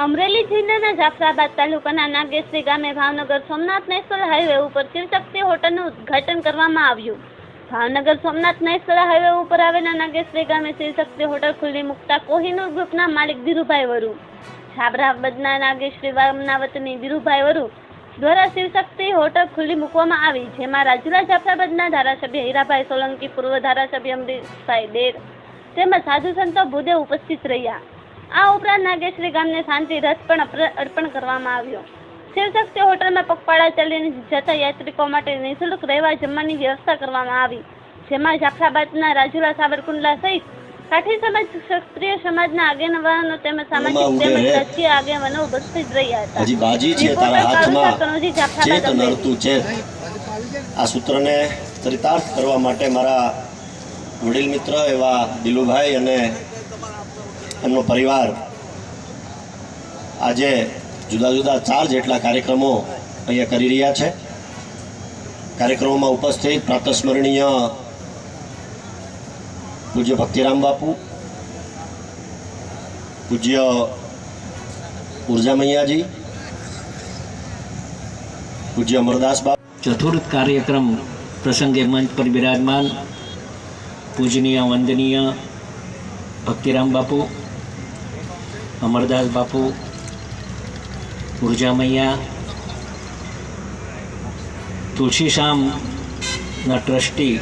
અમરેલી જિલ્લાના જાફરાબાદ તાલુકાના નાગેશ્રી ગામે ભાવનગર સોમનાથ નેશનલ હાઈવે ઉપર શિવશક્તિ હોટલનું ઉદ્ઘાટન કરવામાં આવ્યું. ભાવનગર સોમનાથ નેશનલ હાઈવે ઉપર આવેલા નાગેશ્રી ગામે શિવશક્તિ હોટલ ખુલ્લી મૂકતા કોહિનૂર ગ્રુપના માલિક ધીરુભાઈ વરુ. જાફરાબાદના નાગેશ્રી ગામના વતની ધીરુભાઈ વરુ દ્વારા શિવશક્તિ હોટલ ખુલ્લી મૂકવામાં આવી, જેમાં રાજુલા જાફરાબાદના ધારાસભ્ય હીરાભાઈ સોલંકી, પૂર્વ ધારાસભ્ય અમરીશભાઈ ડેર તેમજ સાધુ સંતો ભુદે ઉપસ્થિત રહ્યા. આ ઉપરાંત નાગેશ્વરી ગામને શાંતિ રથ પણ અર્પણ કરવામાં આવ્યો. શિવશક્તિ હોટલમાં પગપાળા ચાલીને જતા યાત્રિકો માટે નિઃશુલ્ક રહેવા જમવાની વ્યવસ્થા કરવામાં આવી. જેમાં જાફરાબાદના રાજુલા સાવરકુંડલા સહિત કાઠી સમાજ ક્ષત્રિય સમાજના આગેવાનો તેમજ સામાજિક તેમજ રાજકીય આગેવાનો ઉપસ્થિત રહ્યા હતા. હજી બાજી છે તારા હાથમાં. ચેત નડતું ચેત આ સૂત્રને ચરિતાર્થ કરવા માટે મારા વડીલ મિત્ર એવા દિલુભાઈ અને એમનો પરિવાર આજે જુદા જુદા ચાર જેટલા કાર્યક્રમો અહીંયા કરી રહ્યા છે. કાર્યક્રમોમાં ઉપસ્થિત પ્રાતસ્મરણીય પૂજ્ય ભક્તિરામ બાપુ, પૂજ્ય ઊર્જા મૈયાજી પૂજ્ય અમરદાસ બાપુ, ચતુર્થ કાર્યક્રમ પ્રસંગે મંચ પર બિરાજમાન પૂજનીય, વંદનીય ભક્તિરામ બાપુ અમરદાસ બાપુ ઊર્જા મૈયા તુલસીશ્યામના ટ્રસ્ટી